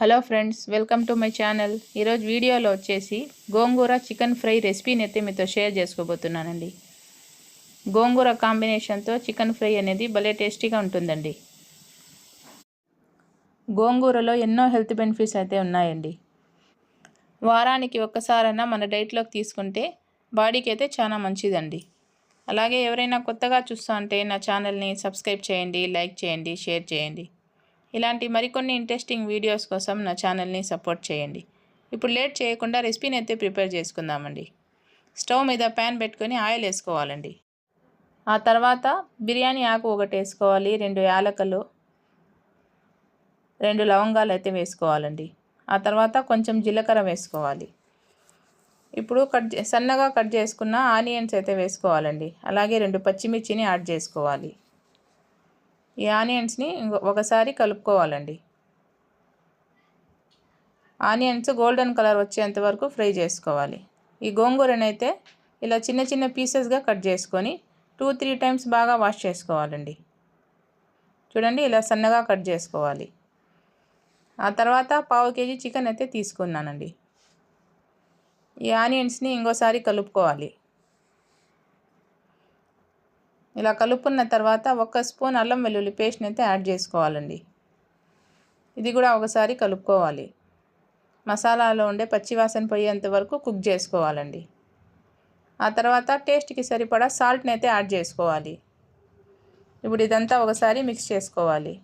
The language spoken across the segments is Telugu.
Hello friends welcome to my channel. ఈరోజు వీడియోలో వచ్చేసి గోంగూర చికెన్ ఫ్రై రెసిపీని అయితే మీతో షేర్ చేసుకోబోతున్నానండి. గోంగూర కాంబినేషన్తో చికెన్ ఫ్రై అనేది భలే టేస్టీగా ఉంటుందండి. గోంగూరలో ఎన్నో హెల్త్ బెనిఫిట్స్ అయితే ఉన్నాయండి. వారానికి ఒక్కసారైనా మన డైట్లోకి తీసుకుంటే బాడీకి అయితే చాలా మంచిదండి. అలాగే ఎవరైనా కొత్తగా చూస్తా అంటే నా ఛానల్ని సబ్స్క్రైబ్ చేయండి లైక్ చేయండి షేర్ చేయండి. ఇలాంటి మరికొన్ని ఇంట్రెస్టింగ్ వీడియోస్ కోసం నా ఛానల్ని సపోర్ట్ చేయండి. ఇప్పుడు లేట్ చేయకుండా రెసిపీని అయితే ప్రిపేర్ చేసుకుందామండి. స్టవ్ మీద ప్యాన్ పెట్టుకొని ఆయిల్ వేసుకోవాలండి. ఆ తర్వాత బిర్యానీ ఆకు ఒకటి వేసుకోవాలి రెండు యాలకలు రెండు లవంగాలు అయితే వేసుకోవాలండి. ఆ తర్వాత కొంచెం జీలకర్ర వేసుకోవాలి. ఇప్పుడు కట్ సన్నగా కట్ చేసుకున్న ఆనియన్స్ అయితే వేసుకోవాలండి. అలాగే రెండు పచ్చిమిర్చిని యాడ్ చేసుకోవాలి. ఈ ఆనియన్స్ని ఒకసారి కలుపుకోవాలండి. ఆనియన్స్ గోల్డెన్ కలర్ వచ్చేంత వరకు ఫ్రై చేసుకోవాలి. ఈ గోంగూరనైతే ఇలా చిన్న చిన్న పీసెస్గా కట్ చేసుకొని టూ త్రీ టైమ్స్ బాగా వాష్ చేసుకోవాలండి. చూడండి ఇలా సన్నగా కట్ చేసుకోవాలి. ఆ తర్వాత పావు కేజీ చికెన్ అయితే తీసుకున్నానండి. ఈ ఆనియన్స్ని ఇంకోసారి కలుపుకోవాలి. ఇలా కలుపుకున్న తర్వాత ఒక స్పూన్ అల్లం వెల్లుల్లి పేస్ట్ని అయితే యాడ్ చేసుకోవాలండి. ఇది కూడా ఒకసారి కలుపుకోవాలి. మసాలాలో ఉండే పచ్చివాసన పోయేంత వరకు కుక్ చేసుకోవాలండి. ఆ తర్వాత టేస్ట్కి సరిపడా సాల్ట్ని అయితే యాడ్ చేసుకోవాలి. ఇప్పుడు ఇదంతా ఒకసారి మిక్స్ చేసుకోవాలి.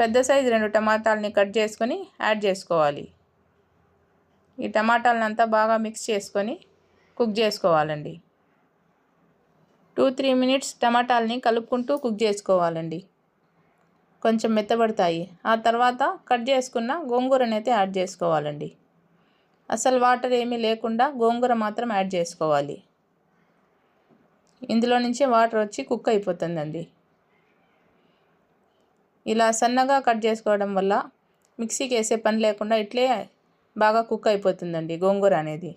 పెద్ద సైజు రెండు టమాటాలని కట్ చేసుకొని యాడ్ చేసుకోవాలి. ఈ టమాటాలను అంతా బాగా మిక్స్ చేసుకొని కుక్ చేసుకోవాలండి. టూ త్రీ మినిట్స్ టమాటాలని కలుపుకుంటూ కుక్ చేసుకోవాలండి. కొంచెం మెత్తబడతాయి. ఆ తర్వాత కట్ చేసుకున్న గోంగూరని అయితే యాడ్ చేసుకోవాలండి. అసలు వాటర్ ఏమీ లేకుండా గోంగూర మాత్రం యాడ్ చేసుకోవాలి. ఇందులో నుంచి వాటర్ వచ్చి కుక్ అయిపోతుందండి. ఇలా సన్నగా కట్ చేసుకోవడం వల్ల మిక్సీకి వేసే పని లేకుండా ఇట్లే బాగా కుక్ అయిపోతుందండి గోంగూర అనేది.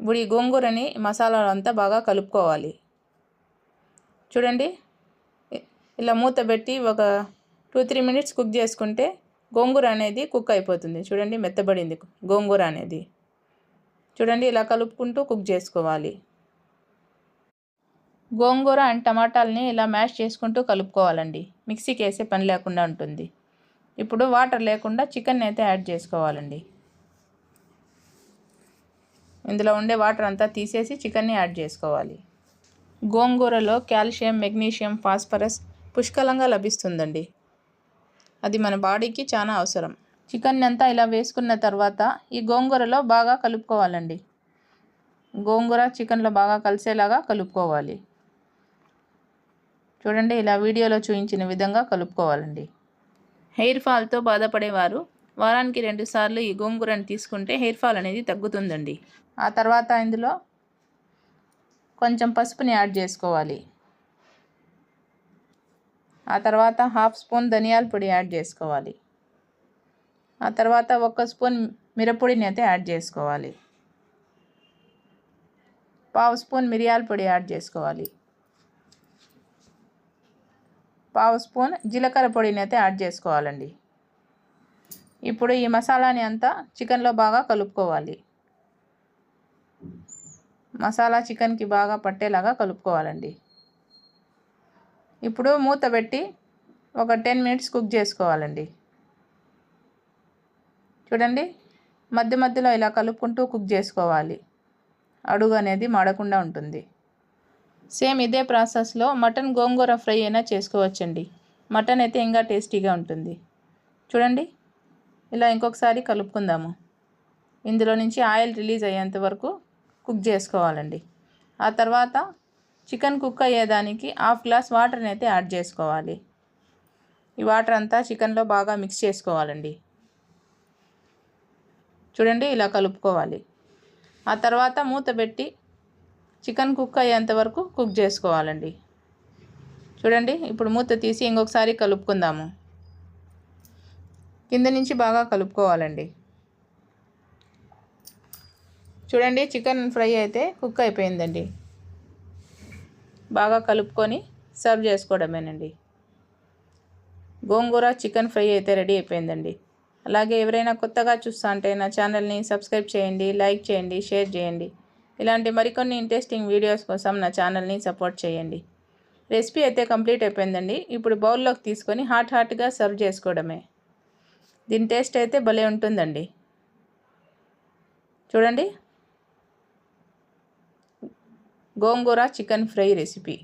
ఇప్పుడు ఈ గోంగూరని మసాలాలు అంతా బాగా కలుపుకోవాలి. చూడండి. ఇలా మూత పెట్టి ఒక టూ త్రీ మినిట్స్ కుక్ చేసుకుంటే గోంగూర అనేది కుక్ అయిపోతుంది. చూడండి మెత్తబడింది గోంగూర అనేది. చూడండి ఇలా కలుపుకుంటూ కుక్ చేసుకోవాలి. గోంగూర అండ్ టమాటాలని ఇలా మ్యాష్ చేసుకుంటూ కలుపుకోవాలండి. మిక్సీకి వేసే పని లేకుండా ఉంటుంది. ఇప్పుడు వాటర్ లేకుండా చికెన్ అయితే యాడ్ చేసుకోవాలండి. ఇందులో ఉండే వాటర్ అంతా తీసేసి చికెన్ని యాడ్ చేసుకోవాలి. గోంగూరలో కాల్షియం మెగ్నీషియం ఫాస్ఫరస్ పుష్కలంగా లభిస్తుందండి. అది మన బాడీకి చాలా అవసరం. చికెన్ అంతా ఇలా వేసుకున్న తర్వాత ఈ గోంగూరలో బాగా కలుపుకోవాలండి. గోంగూర చికెన్లో బాగా కలిసేలాగా కలుపుకోవాలి. చూడండి ఇలా వీడియోలో చూపించిన విధంగా కలుపుకోవాలండి. హెయిర్ ఫాల్తో బాధపడేవారు వారానికి రెండుసార్లు ఈ గోంగూరను తీసుకుంటే హెయిర్ ఫాల్ అనేది తగ్గుతుందండి. ఆ తర్వాత ఇందులో కొంచెం పసుపుని యాడ్ చేసుకోవాలి. ఆ తర్వాత హాఫ్ స్పూన్ ధనియాల పొడి యాడ్ చేసుకోవాలి. ఆ తర్వాత ఒక స్పూన్ మిరపొడిని అయితే యాడ్ చేసుకోవాలి. పావు స్పూన్ మిరియాల పొడి యాడ్ చేసుకోవాలి. పావు స్పూన్ జీలకర్ర పొడిని అయితే యాడ్ చేసుకోవాలండి. ఇప్పుడు ఈ మసాలాని అంతా చికెన్లో బాగా కలుపుకోవాలి. మసాలా చికెన్కి బాగా పట్టేలాగా కలుపుకోవాలండి. ఇప్పుడు మూత పెట్టి ఒక టెన్ మినిట్స్ కుక్ చేసుకోవాలండి. చూడండి మధ్య మధ్యలో ఇలా కలుపుకుంటూ కుక్ చేసుకోవాలి. అడుగు అనేది మాడకుండా ఉంటుంది. సేమ్ ఇదే ప్రాసెస్లో మటన్ గోంగూర ఫ్రై అయినా చేసుకోవచ్చండి. మటన్ అయితే ఇంకా టేస్టీగా ఉంటుంది. చూడండి ఇలా ఇంకొకసారి కలుపుకుందాము. ఇందులో నుంచి ఆయిల్ రిలీజ్ అయ్యేంత వరకు కుక్ చేసుకోవాలండి. ఆ తర్వాత చికెన్ కుక్ అయ్యేదానికి హాఫ్ గ్లాస్ వాటర్ని అయితే యాడ్ చేసుకోవాలి. ఈ వాటర్ అంతా చికెన్లో బాగా మిక్స్ చేసుకోవాలండి. చూడండి ఇలా కలుపుకోవాలి. ఆ తర్వాత మూత పెట్టి చికెన్ కుక్ అయ్యేంత వరకు కుక్ చేసుకోవాలండి. చూడండి ఇప్పుడు మూత తీసి ఇంకొకసారి కలుపుకుందాము. కింద నుంచి బాగా కలుపుకోవాలండి. చూడండి చికెన్ ఫ్రై అయితే కుక్ అయిపోయిందండి. బాగా కలుపుకొని సర్వ్ చేసుకోవడమేనండి. గోంగూర చికెన్ ఫ్రై అయితే రెడీ అయిపోయిందండి. అలాగే ఎవరైనా కొత్తగా చూస్తా అంటే నా ఛానల్ని సబ్స్క్రైబ్ చేయండి లైక్ చేయండి షేర్ చేయండి. ఇలాంటి మరికొన్ని ఇంట్రెస్టింగ్ వీడియోస్ కోసం నా ఛానల్ని సపోర్ట్ చేయండి. రెసిపీ అయితే కంప్లీట్ అయిపోయిందండి. ఇప్పుడు బౌల్లోకి తీసుకొని హాట్ హాట్గా సర్వ్ చేసుకోవడమే. దీని టేస్ట్ అయితే భలే ఉంటుందండి. చూడండి. Gongura chicken fry recipe.